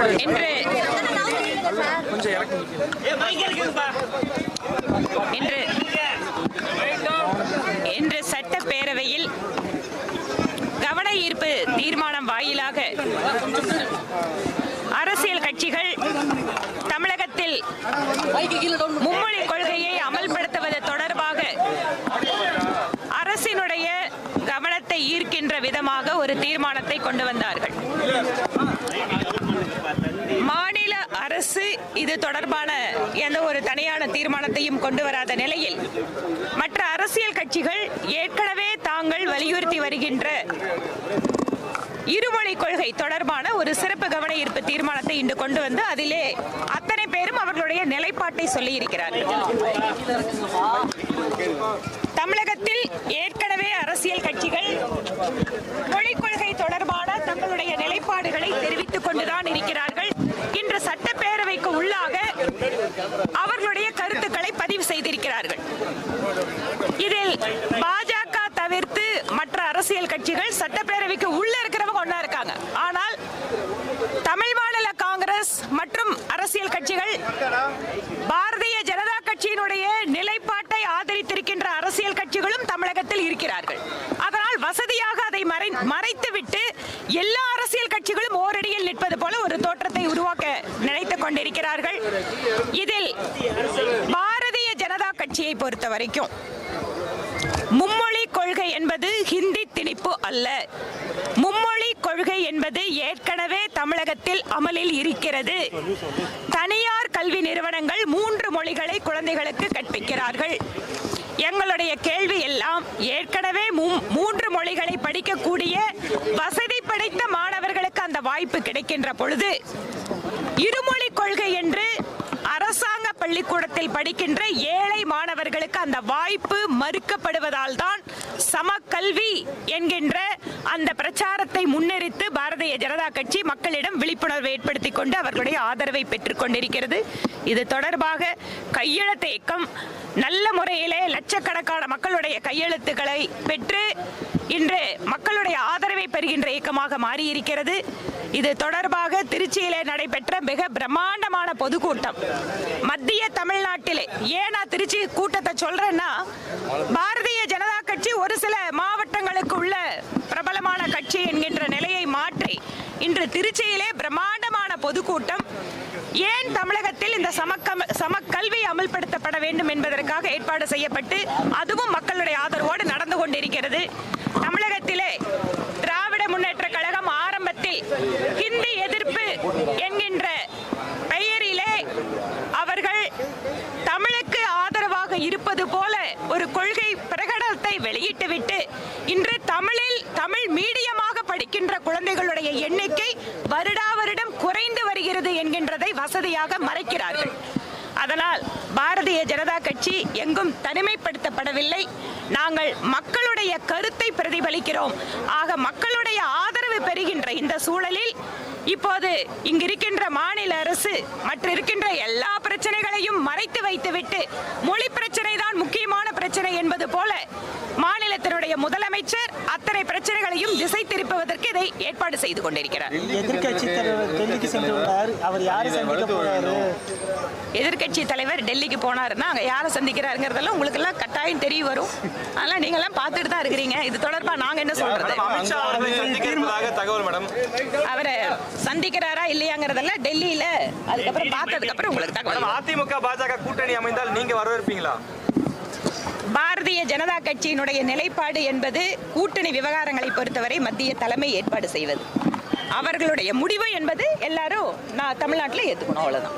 இன்று இன்று இன்று சட்டப்பேரவையில் கவன ஈர்ப்பு தீர்மானம் வாயிலாக அரசியல் கட்சிகள் தமிழகத்தில் மும்மொழி கொள்கையை ஈர்க்கின்ற ஒரு தீர்மானத்தை கொண்டு வந்தார்கள். மாநில அரசு இது தொடர்பான எந்த ஒரு தனியான தீர்மானத்தையும் கொண்டு வராத நிலையில் மற்ற அரசியல் கட்சிகள் ஏற்கனவே தாங்கள் வலியுறுத்தி வருகின்ற இருமொழி கொள்கை தொடர்பான ஒரு சிறப்பு கவன ஈர்ப்பு தீர்மானத்தை இன்று கொண்டு வந்து அதிலே அத்தனை பேரும் அவர்களுடைய நிலைப்பாட்டை சொல்லி இருக்கிறார்கள் தமிழகத்தில் ஏற்கனவே அரசியல் கட்சிகள் மொழிக் கொள்கை தொடர்பான தங்களுடைய நிலைப்பாடுகளை தெரிவித்துக் கொண்டுதான் இருக்கிறார்கள். இன்று சட்டப்பேரவைக்கு உள்ளாக அவர்களுடைய கருத்துக்களை பதிவு செய்திருக்கிறார்கள். இதில் பாஜக தவிர்த்து மற்ற அரசியல் கட்சிகள் சட்டப்பேரவைக்கு உள்ள இருக்கிறவங்க ஒன்னா இருக்காங்க. ஆனால் தமிழ் மாநில காங்கிரஸ் மற்றும் அரசியல் கட்சிகள் பாரதிய ஜனதா கட்சியினுடைய நிலைப்பாட்டை ஆதரித்திருக்கின்ற அரசியல் கட்சிகளும் தமிழகத்தில் இருக்கிறார்கள். அதனால் வசதியாக அதை மறை மறைத்துவிட்டு எல்லா கட்சிகளும் ஓரடியில் நிற்பது போல ஒரு தோற்றத்தை உருவாக்க நினைத்துக் கொண்டிருக்கிறார்கள். இதில் பாரதிய ஜனதா கட்சியை பொறுத்த வரைக்கும் மும்மொழி கொள்கை என்பது ஹிந்தி திணிப்பு அல்ல. மும்மொழி கொள்கை என்பது ஏற்கனவே தமிழகத்தில் அமலில் இருக்கிறது. தனியார் கல்வி நிறுவனங்கள் மூன்று மொழிகளை குழந்தைகளுக்கு கற்பிக்கிறார்கள். எங்களுடைய கேள்வி எல்லாம் ஏற்கனவே மூன்று மொழிகளை படிக்கக்கூடிய வசதி படைத்த அந்த வாய்ப்பு கிடைக்கின்ற பொழுது இருமொழி கொள்கை என்று அரசாங்க பள்ளிக்கூடத்தில் படிக்கின்ற ஏழை மாணவர்களுக்கு அந்த வாய்ப்பு மறுக்கப்படுவதால் தான் சமக்கல்வி என்கின்ற அந்த பிரச்சாரத்தை முன்னெறித்து பாரதிய ஜனதா கட்சி மக்களிடம் விழிப்புணர்வு ஏற்படுத்தி கொண்டு அவர்களுடைய ஆதரவை பெற்றுக் கொண்டிருக்கிறது. இது தொடர்பாக கையெழுத்து இயக்கம் நல்ல முறையிலே லட்சக்கணக்கான மக்களுடைய கையெழுத்துக்களை பெற்று இன்று மக்களுடைய ஆதரவை பெறுகின்ற இயக்கமாக மாறியிருக்கிறது. இது தொடர்பாக திருச்சியிலே நடைபெற்ற மிக பிரம்மாண்டமான பொதுக்கூட்டம். மத்திய தமிழ்நாட்டிலே ஏன் நான் திருச்சி கூட்டத்தை சொல்றேன்னா பாரதிய ஜனதா கட்சி ஒரு சில மாவட்டங்களுக்கு உள்ள பிரபலமான கட்சி என்கின்ற நிலையை மாற்றி இன்று திருச்சியிலே பிரம்மாண்டமான பொதுக்கூட்டம். ஏன் தமிழகத்தில் இந்த சமக்க சமக்கல்வி அமல்படுத்தப்பட வேண்டும் என்பதற்காக ஏற்பாடு செய்யப்பட்டு அதுவும் மக்களுடைய ஆதரவோடு நடந்து கொண்டிருக்கிறது. இருப்பது போல ஒரு கொள்கை பிரகடனத்தை வெளியிட்டுவிட்டு இன்று தமிழில் தமிழ் மீடியமாக படிக்கின்ற குழந்தைகளுடைய எண்ணிக்கை வருடா வருடம் குறைந்து வருகிறது என்கின்றதை வசதியாக மறைக்கிறார்கள். அதனால் பாரதிய ஜனதா கட்சி எங்கும் தனிமைப்படுத்தப்படவில்லை. நாங்கள் மக்களுடைய கருத்தை பிரதிபலிக்கிறோம். ஆக மக்களுடைய ஆதரவு பெறுகின்ற இந்த சூழலில் இப்போது இங்கிருக்கின்ற மாநில அரசு மற்ற இருக்கின்ற எல்லா பிரச்சனைகளையும் மறைத்து வைத்துவிட்டு மொழி பிரச்சனை என்பது போல மாநிலத்தினுடைய முதலமைச்சர் அத்தனை பிரச்சனைகளையும் திசை திருப்புவதற்கு இதை ஏற்பாடு செய்து கொண்டிருக்கிறார். எதிர்க்கட்சி தலைவர் டெல்லிக்கு சென்று உள்ளார் அவர் யாரை சந்திக்க போறாரு? எதிர்க்கட்சி தலைவர் டெல்லிக்கு போனாருன்னா அங்க யாரை சந்திக்கிறாருங்கிறதெல்லாம் உங்களுக்கு எல்லாம் கட்டாயம் தெரிய வரும். அதெல்லாம் நீங்க எல்லாம் பார்த்துட்டு தான் இருக்கிறீங்க. இது தொடர்பா நாங்க என்ன சொல்றது? அவரை சந்திக்கிறாரா இல்லையாங்கிறதெல்லாம் டெல்லியில அதுக்கப்புறம் பார்த்ததுக்கு அப்புறம் உங்களுக்கு அதிமுக பாஜக கூட்டணி அமைந்தால் நீங்க வரவேற்பீங்களா? பாரதிய ஜனதா கட்சியினுடைய நிலைப்பாடு என்பது கூட்டணி விவகாரங்களை பொறுத்தவரை மத்திய தலைமை ஏற்பாடு செய்வது. அவர்களுடைய முடிவு என்பது எல்லாரும் நான் தமிழ்நாட்டில் ஏற்றுக்கணும் அவ்வளோதான்